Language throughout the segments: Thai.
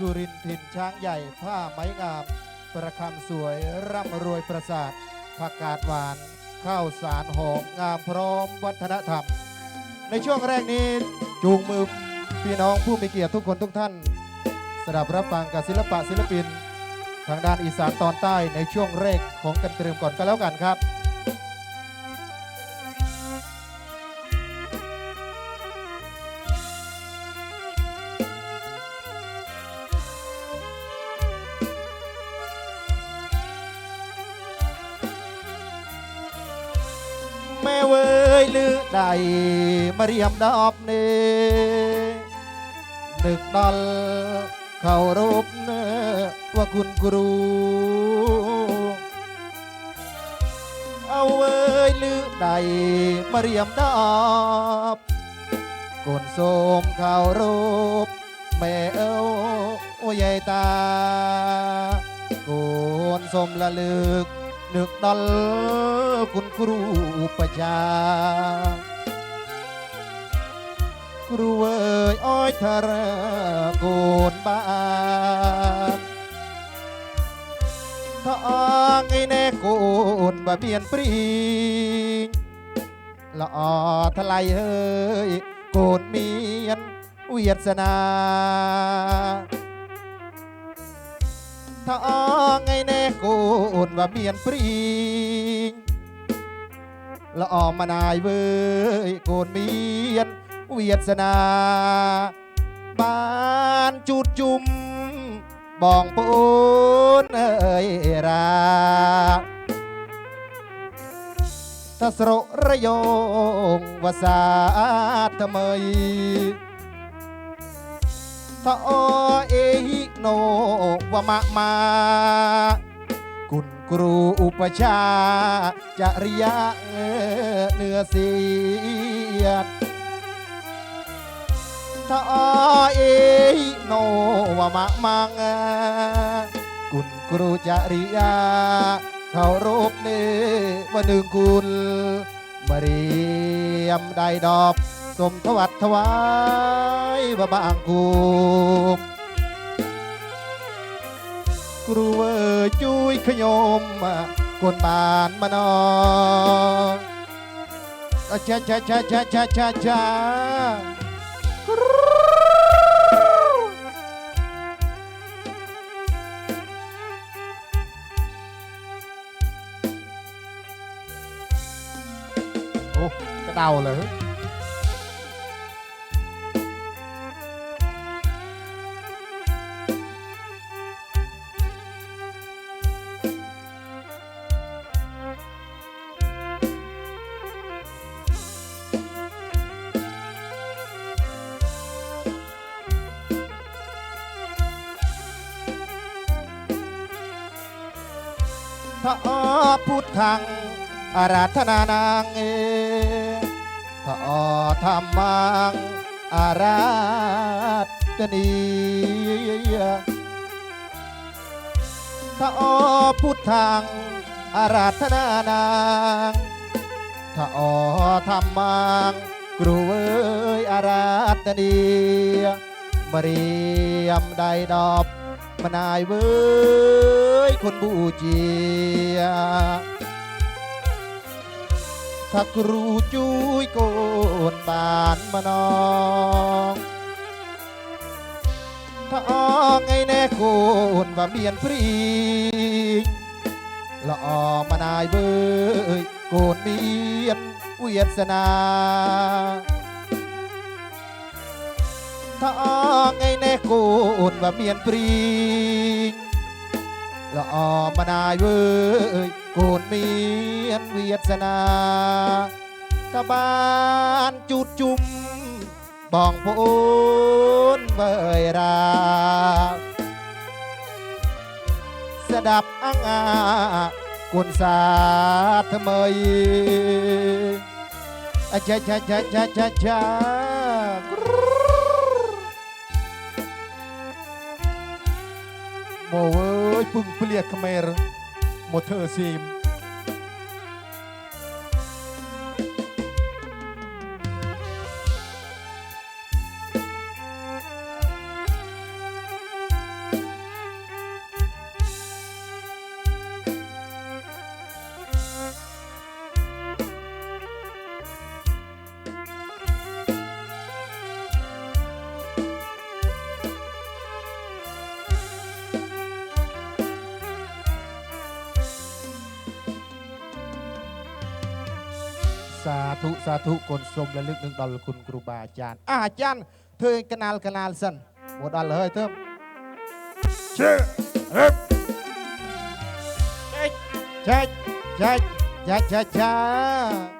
สุรินทร์ถิ่นช้างใหญ่ผ้าไม้งาม ประคำสวยร่ำรวยประสาทผักกาดหวาน ข้าวสารหอมงามพร้อมวัฒนธรรม ในช่วงแรกนี้จูงมือพี่น้องผู้มีเกียรติทุกคนทุกท่านสดับรับฟังกับศิลปะศิลปิน ทางด้านอีสานตอนใต้ในช่วงแรกของกันเตรึมก่อนก็แล้วกันครับ มาเรียมดอบเนนึกดลเขารบเนว่าคุณครู เอาเว้ยลือใดมาเรียมดอบกนโสมเขารบแม่เอ้าโอ้ยายตาโกนสมละลึกนึกดอลคุณครูประจา ครูเอยอ้อยทาระโกนบ้านถ้าอ้างไอแน่โกนบ่เบียนปรีละออทลายเฮ้ยโกนเมียนเวียดสนาถ้าอ้างไงแน่โกนว่าเมียนปรีละออมมานายเว้ยโกนเมียน วียดสนาบ้านจุดจุมบองปูนเอ้ยราทสรระยงวาสาทำไมถ้าอเอหิโนวมะมาคุณครูอุปชาจริยะเนื้อเสียด ถ้าอเอโนวามะมังคุณครูจริยาเขารบเนว่าหนึ่งคุณมาเรียมได้ดอกสมทวัดถวายบะบางกุมครูเอ๋ยจุยขยมกนบานมานองอะชาชาชาชาชาชาชา โอ้กระเดาเลย อาราธนานางเอพระอธรรมังอาราธนีพระอพุทธังอาราธนานางพระอธรรมังกรูเอยอาราธนีมารียมได้ดอบมานายเว้ยคนบูเจีย ถ้าครูจุยโกนบานมานองถ้าอ้องไงแน่โกนว่าเมียนพรีละออมานายเว้ยโกนเมียนเวียดสนาถ้าอ้องไงแน่โกนว่าเมียนปรีงละออมานายเว้ยโกนเมีย นเวียดสนาถ้าบ้านจุดจุมบองโพนเวยราสดับอังอากุนสาทำไมอะชาชาชาชาชาชาโมเว้ยปึงเปลียกเขมรโมเธอซีม សាធុសាធុកូនសូមរលឹកនឹងដល់គុណគ្រូបាអាចារ្យអាចារ្យធ្វើកណាលកណាលសិនមកដល់ហើយទៅជេរឹបចែកចែកចែកចែកចែកចា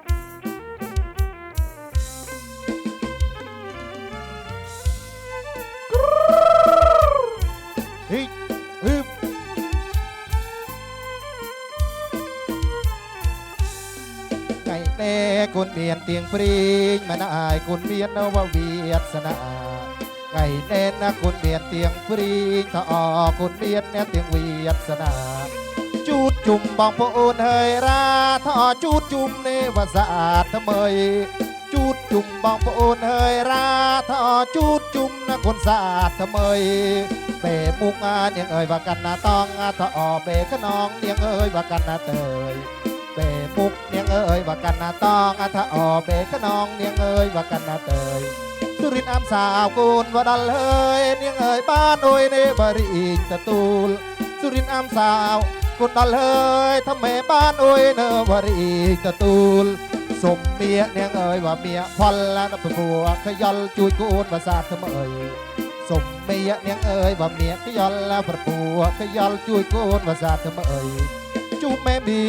เนกุนเบียดเตียงปรีมันอายคุนเบียนนวเวียสนาไงเน่นนะคุนเบียดเตียงปรีถ้าออกกุนเบียดเนี่ยเตียงเวียสนาจูดจุ่มบองปูนเฮยราถ้าจูดจุ่มเนวสะอาดทำไมจูดจุ่มบองปูนเฮยราถ้าจูดจุ่มนะคนสะอาดทำไมเบมุกอาเนียงเอ่ยว่ากันนะต้องถ้าออเบขนองเนียงเอ่ยว่ากันนะเตยเบมุกเนี่ย เอ้ยว่ากันนาตองอัฐออเบกน้องเนียงเอ้ยว่ากันนาเตยสุรินอามสาวกูนว่าดันเลยเนียงเอ้ยบ้านโอยเนบริอินตะตูล สุรินอามสาวกุนดันเลยทำไมบ้านโอยเนบริอินตะตูลสมเมียเนียงเอ้ยว่าเมียพันละวนับผัวขยอนจุยกูนว่าสาดเำไมสมเมียเนียงเอ้ยว่าเมียขยอนละวประปัวขยอนจุยกูนว่าสาดเำไมจูบแม่บี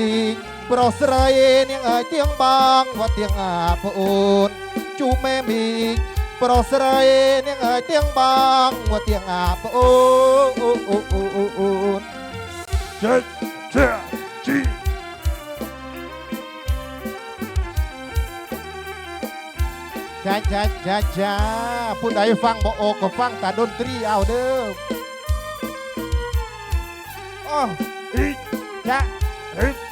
ออรำพึ่งเนอสะตึงอะหมูอุ่นเนี่ยเมียเนี่ยแก้วปีลึงอะทออรำพึ่งเนี่ยเงยสะตึงอะหมูอุ่นป้อ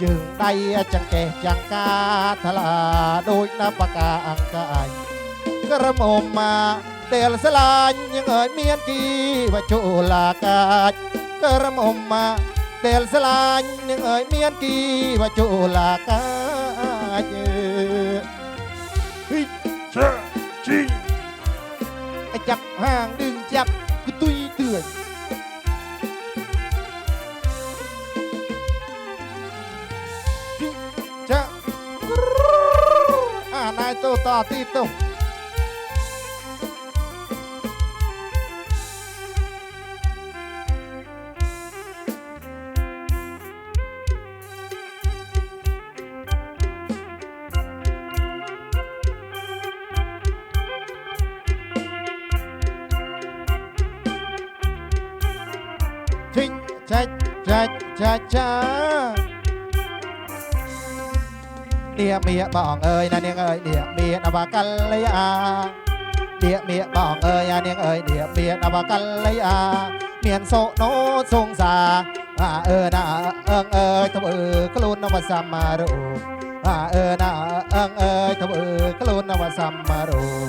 จึงได้จังแก่จังกาทลาโดยนับปากาอังกายกระหม่อมมาเดลสลายยังเอ่ยเมียนกีวจุลากาจกระหม่อมมาเดลสลายยังเอ่ยเมียนกีวจุลากาจเฮ้ยเชจีจับห้างดึง อ่านายโตต่ នាងមៀបងអើយណានាងអើយនាងមៀនវកលយានាងមៀបងអើយណានាងអើយនាងមៀនវកលយាមានសុណូសងសាអាអើណាអើងអើយទៅអើខ្លួននវសម្មារូបអាអើណាអើងអើយទៅអើខ្លួននវសម្មារូប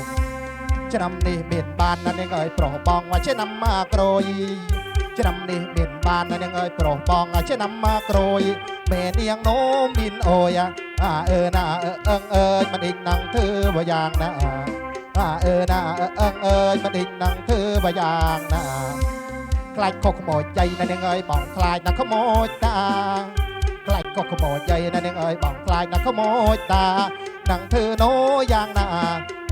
ឆ្នាំនេះមានបានណានាងអើយប្រុសបងមកឆ្នាំមកក្រួយឆ្នាំនេះមានបានណានាងអើយប្រុសបងឆ្នាំមកក្រួយមេនាងនោមមានអើយ อาเออนาเออเอิงเอิญมันอินนังถือว่ยางนะอาเออนาเออเอิงเอิญมันอินนังถือว่ยางนะคลายก็ขโมยใจนั่นเองเอ่ยบ้องคลายนักขโมยตาคลายก็ขโมยใจนั่นเองเอ่ยบ้องคลายนักขโมยตานังเธอโนยางนา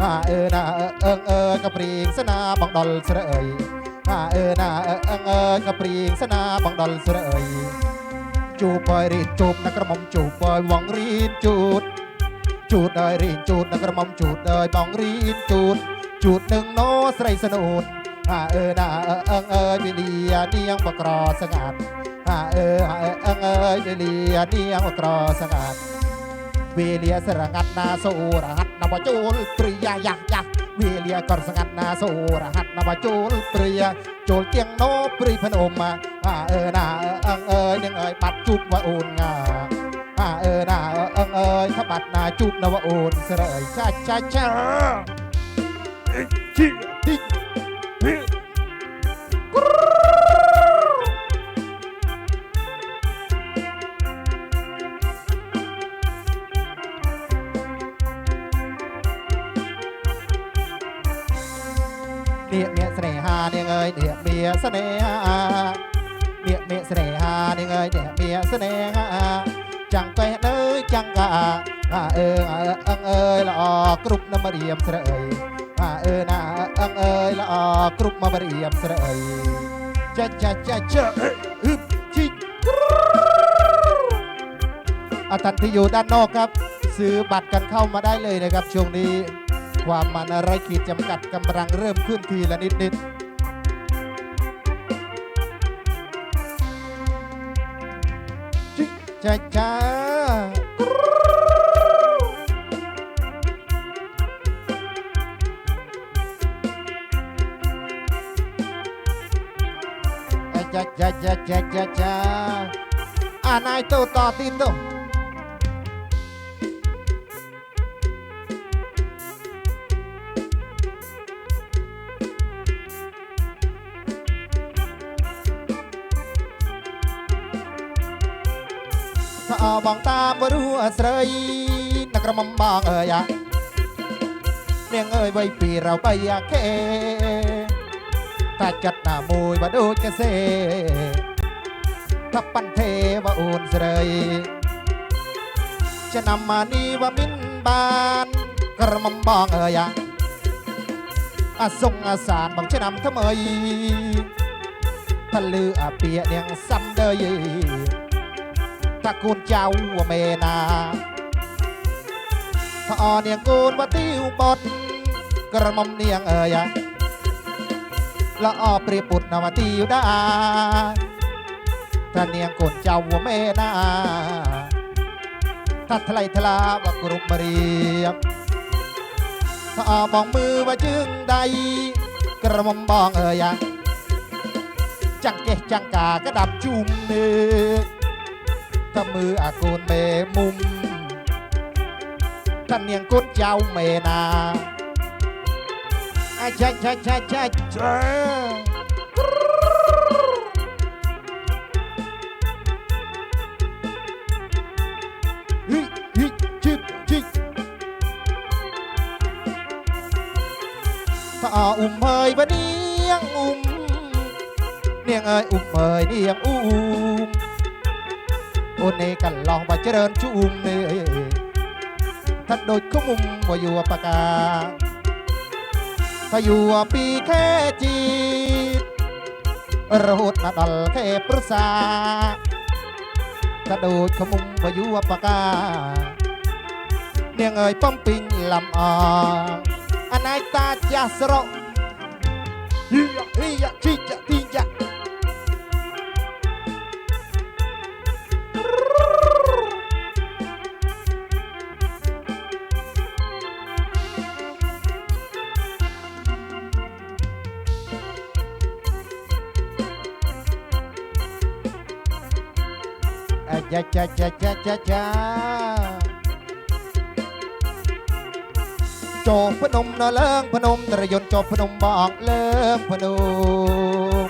อาเออนาเออเอิงเอิญกระปรีงสนาบ้องดอลเสรยอาเออนาเออเอิงเอิญกระปรีงสนาบ้องดอลเสรย จูบอยรีจูบนักกระหม่อจูบอยหวังรีจูด จูดได้รีจูดนักกระหม่อจูดได้บองรีจูด จูดหนึ่งโนสไรสนุดหาเออหน้าเออเออเอยวิเลียเนียงบกรอสงาน่าเออหาเออเออเอยวิเลียเนียงบกรอสงัดวิเลียสระงัดนาสูรหัดนวจูลปริยายักยักวิเลียกรสงัดนาสูรหัดนวจูลปริยาจูดเตียงโนปริพนมมา អាអើណាអើអើយនឹងអើយបាត់ជូបវអូនងាអាអើណាអើអើអើយថាបាត់ណាជូបនៅវអូនស្រីចាចាចាជីទីនាងស្នេហានាងអើយនាងមានស្នេហា มีเสน่หาเนี่ยเงยเนี่ยเมีเสน่หาจังไปเนยจังกะอาเอออาเอิงเอยละออกรุบน้ำมาเรียมเสรยอาเออนาเอิงเอยละออกรุบมาเรียมเสรยจ้าจ้าจ้าจ้าเฮ้ยฮึบจิกอาทันที่อยู่ด้านนอกครับ ซื้อบัตรกันเข้ามาได้เลยนะครับช่วงนี้ ความมันอะไรขีดจำกัดกำลังเริ่มขึ้นทีละนิดนิด cha-cha. Ja ja ja ja ja ja. មងតាព្រោះស្រីអ្នកក្រមុំเងអើយនាងអើយវ័យពីរបីអាគេតាចិត្តណាមួយបើដូចកសេថាប៉ាន់ទេវអូនស្រីจะนำมานี่ว่ามินบานกระมังบองเอ๋ยอาทรงอาสารบังจะนำทำเอ๋ยทะลืออาเปียเนียงซ้ำเดย ថាកូនចៅមេណាថាអនាងកូនវតិវបតក្រមុំនាងអើយល្អព្រាពុទ្ធនវតិវតាថានាងកូនចៅមេណាថាថ្លៃថ្លាវគ្រប់រៀបថាអបងមើវជើងដៃក្រមុំបងអើយចាំងកេះចាំងកាកដាប់ជុំនេះ ตะมืออากูนเมมุมท่านเนียงก้นเจ้าเมนาอาชัชชัชชัชฮิฮิจิจิตาอุ้มเมยบะเนียงอุ้มเนียงเอ้ยอุ้มเมยเนียงอุ้ม អូនឯកន្លងបើច្រើនជូងនេះថាត់ដូចគុំមកយួរបកាថាយួរពីខេជីរហូតដល់ខេប្រសាថាដូចគុំមកយួរបកានាងអើយបំពេញលំអអណៃតាចាស់ស្រកយីយ៉ាជី จ้าจ้าจ้าจ้าจ้าจ้าโจกพนมนะเลิงพนมตระยนจกพนมบอกเลิงพนม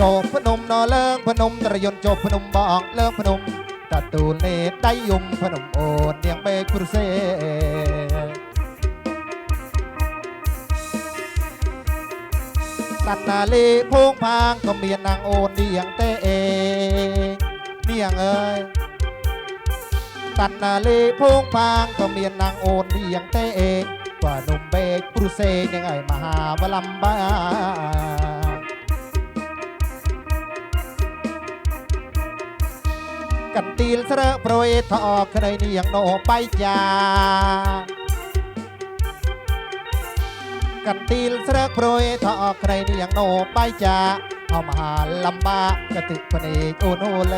จกพนมนะเลิงพนมตระยนจกพนมบอกเลิงพนมตะตูนเนตได้ยุมพนมโอนเนียงเบกปรุเซตันนาเลโพงพางก็เมียนนางโอนเดียงเตเอ เนียงเอ้ยตันนาเลพงพางก็เมียนนางโอนเดียงเตเองกว่านุ่มเบกปรุเซยังไงมหาวลัมบากันตีลเสระโปรยทออกใครเนียงโนไปจากันตีลเสรกโปรยถ้าออกใครนี่ยังโนไปจะ เอามาลำบากกติปนิโอโนเล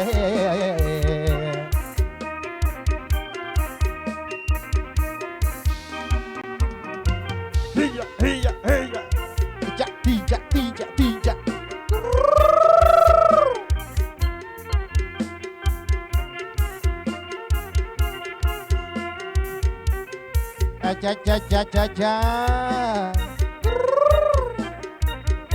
ฮิยะฮิยะฮิยะจะตีจะตีจะตีจะจ้าจ้าจ้าจ้าจ้า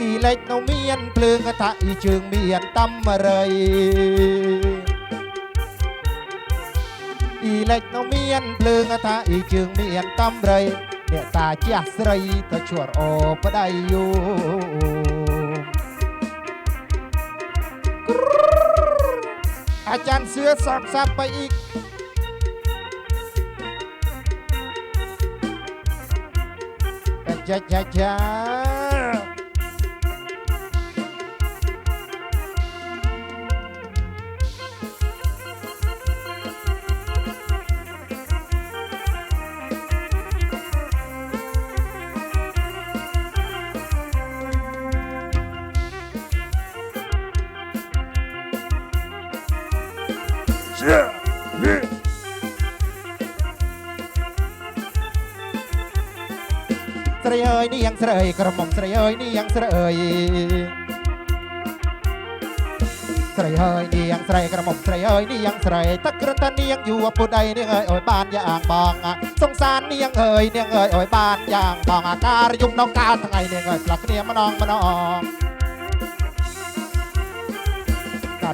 អ៊ីលេចនៅមានភ្លើងថាអ៊ីជើងមានតំរៃអ៊ីលេចនៅមានភ្លើងថាអ៊ីជើងមានតំរៃអ្នកតាជាស្រីទៅជួរអូប្តីយូអាចារ្យសឿសបសាប់បៃអ៊ីយ៉ាយ៉ាយ៉ា ស្រីអើយនាងស្រីក្រមុំស្រីអើយនាងស្រីស្រីហើយនាងស្រីក្រមុំស្រីហើយនាងស្រីតឹកក្រតនាងយួរពុដៃនាងអើយអើយបានយ៉ាងបងសង្សារនាងអើយនាងអើយអើយបានយ៉ាងបងអាការយុំនៅកាលថ្ងៃនាងអើយស្លាប់គ្នាម្ដងម្ដង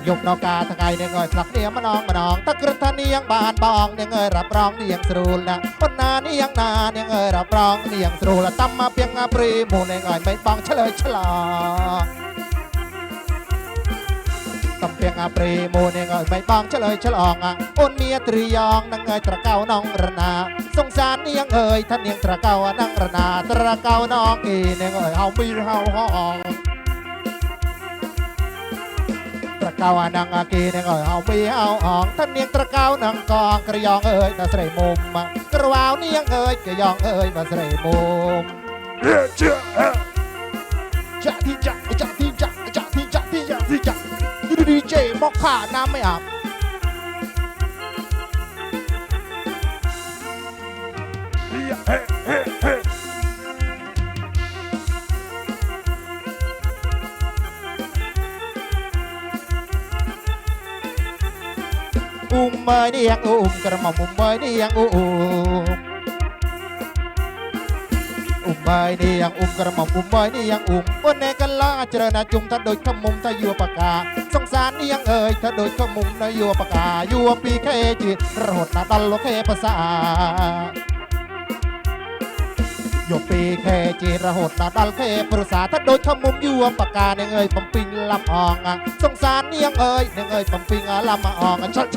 ยุ่งนอกกาทั้งไงเนี่ยเอ้ยปลักเนี่ยมานองมานองการยุบนอกกาทั้งไงเนี่ยเอ้ยปลักเนี่ยมานองมานองตะกระตันนี่ยังบานบองเนี่ยเอ้ยรับรองนี่ยังสรูลนะคนนานี่ยังนาเนี่ยเอ้ยรับรองนี่ยังสรูลละตั้มมาเพียงอาปรีหมูเนี่ยเอ้ยไม่บองเฉลยฉลองตำเปียงอาปรีโมเนงเอยไม่บางเฉลยฉลองอะโอนเมียตรียองนังเอยตะเก้าน้องระนาสงสารเนียงเอยท่านเนียงตะเก้านังระนาตะเก้าน้องอีเนียงเอยเงตระเอากีเนียเอามีเฮาห้อง កៅអានឹងអាគីនឹងអើអោមីអោអងថានាងត្រកៅនឹងកងក្រយងអើយណាស្រីមុំក្រវ៉ាវនាងអើយក្រយងអើយណាស្រីមុំជាចាក់ទីចាក់ចាក់ទីចាក់ចាក់ទីចាក់ទីចាក់ទីចាក់ DJ មកខាណាមិនអាប់ហេហេហេ មើយនាងអូមក្រមុំមើយនាងអូមអ៊ុំមើយនាងអ៊ុំក្រមុំអ៊ុំមើយនាងអ៊ុំអូនឯកលាជ្រើណាជុំថាដូចខមុំថាយួបកាសង្សារនាងអើយថាដូចខមុំថាយួបកាយួពីខេជាតិរហូតដល់លោកខេភាសា มเมยนี่ยังอุ้มวันแนกันลาเจริญนาจุมถ้าโดยขมุมถ้าอยู่ปากกาสงสารนี่ยังเอ่ยถ้าโดยขมุมถ้าอยู่ปากกาอย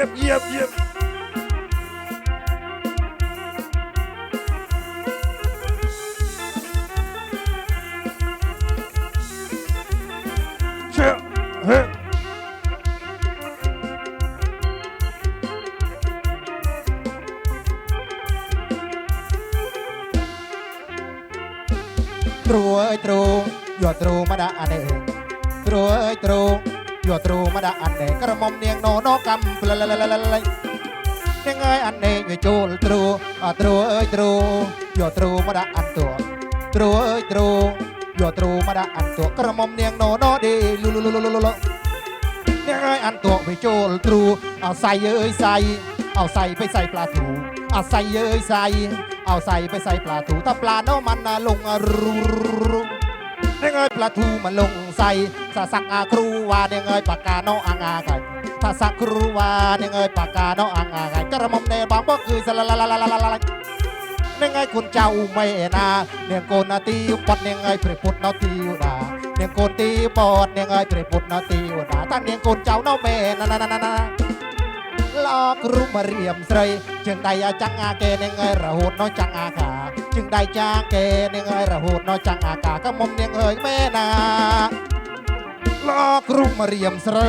ู่ปีเำปลาลาลาลาลาลาเนียงเอ้ยอันเองอยู่จูลตรูอะตรูเอ้ยตรูหยวดตรูมาดาอันตัวตรูเอ้ยตรูหยวดตรูมาดาอันตัวกระหม่อมเนียงโนโนดีลุลุลุลุลุลุลุเนียงเอ้ยอันตัวไปจูลตรูเอาใส่เอ้ยใส่เอาใส่ไปใส่ปลาถู ថាសគ្រូវ៉ានឹងអើយបាកាណោអង្អាយក្រមុំនេះបងមកគឺសឡាឡាឡាឡាឡាឡានឹងឯងគុណចៅមេណានាងកូនទីបត់នាងឯងព្រះពុទ្ធនៅទីវតានាងកូនទីបត់នាងឯងព្រះពុទ្ធនៅទីវតាតានាងកូនចៅនៅមេណាណាណាណាលោកគ្រូមរៀមស្រីជើងដៃចាំងអាគេនឹងឯងរហូតនៅចាំងអាកាជើងដៃចាងគេនឹងឯងរហូតនៅចាំងអាកាក៏មុំនាងអើយមេណាលោកគ្រូមរៀមស្រី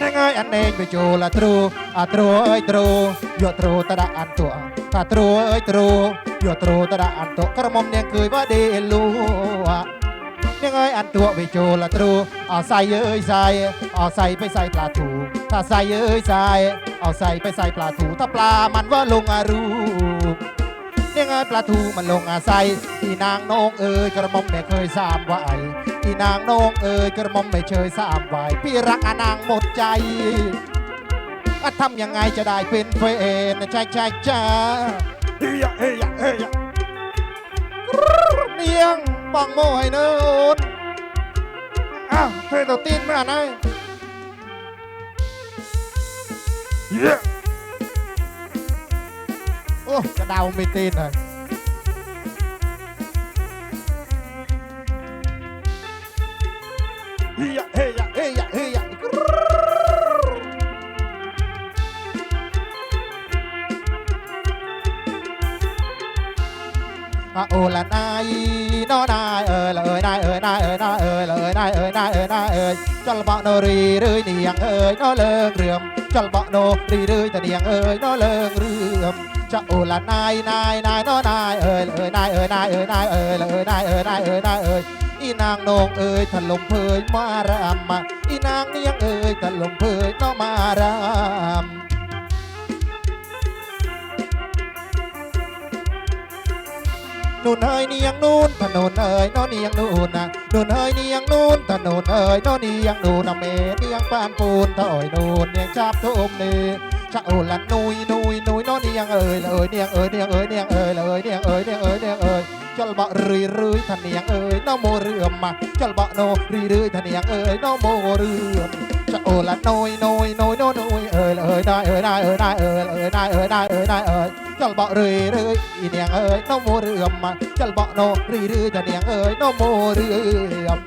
นั่งไงอันเองไปจูละตรูอาตรูเอ้ยตรูโยตรูตระอันตัวตาตรูเอ้ยตรูโยตรูตระอันตัวกระมอมเนี่ยเคยว่าดีลัวยังไงอันตัวไปจูละตรูเอาใส่เอ้ยใส่เอาใส่ไปใส่ปลาถูถ้าใส่เอ้ยใส่เอาใส่ไปใส่ปลาถูถ้าปลามันว่าลงอารูนังไงปลาถูมันลงอาใส่ที่นางนงเอ้ยกระมอมเนี่ยเคยสามว่าไอ นางนงเอ้ยกระหม่อมไม่เคยสามไหวพี่รักอานางหมดใจอะทำยังไงจะได้เป็นแฟนใช่ใช่จ้า ya ya ya เฮียเนียงบังโมให้เนินอ้าวเธอตัวตีนมาหน่อย yeah โอ้กระดาวไม่ตีนเลย ละนายน้อนายเอ๋ยละเอ๋ยนายเอ๋ยนายเอ๋ยนายเอ๋ยละเอ๋ยนายเอ๋ยนายเอ๋ยนายเอ๋ยจลบะโนรีรืยเนียงเอ๋ยน้อเลิงเรื่อมจลบะโนรีรืยตะเนียงเอ๋ยน้อเลิงเรื่อมจะโอละนายนายนายน้อนายเอ๋ยละเอ๋ยนายเอ๋ยนายเอ๋ยนายเอ๋ยละเอ๋ยนายเอ๋ยนายเอ๋ยนายเอ๋ยอีนางนงเอ๋ยถล่มเพยมารำมาอีนางเนียงเอ๋ยถล่มเพยน้องมารำ นู่นเอ้ยเนียงนู่นถนนเอ้ยนอเนียงนู่นนะนู่นเอ้ยเนียงนู่นถนนเอ้ยนอเนียงนู่นนะเมเนียงปานปูนถอยนู่นเนียงจับทุ่มนี่ชะโอละนุยนุยนุยนอเนียงเอ้ยละเอ้ยเนียงเอ้ยเนียงเอ้ยเนียงเอ้ยละเอ้ยเนียงเอ้ยเนียงเอ้ยเนียงเอ้ยจลบะรีรืยทะเนียงเอ้ยน้อโมเรื่อมมาจลบะโนรีรืยทะเนียงเอ้ยน้อโมเรื่อมจะโอละโนยโนยโนยโนยโนยเอ้ยเอ้ยนายเอ้ยนายเอ้ยนายเอ้ยเอ้ยนายเอ้ยนายเอ้ยนายเอ้ย จลบะรีรืยอีเนียงเอ้ยน้อโมเรื่อมมาจลบะโนรีรืยจะเนียงเอ้ยน้อโมเรื่อม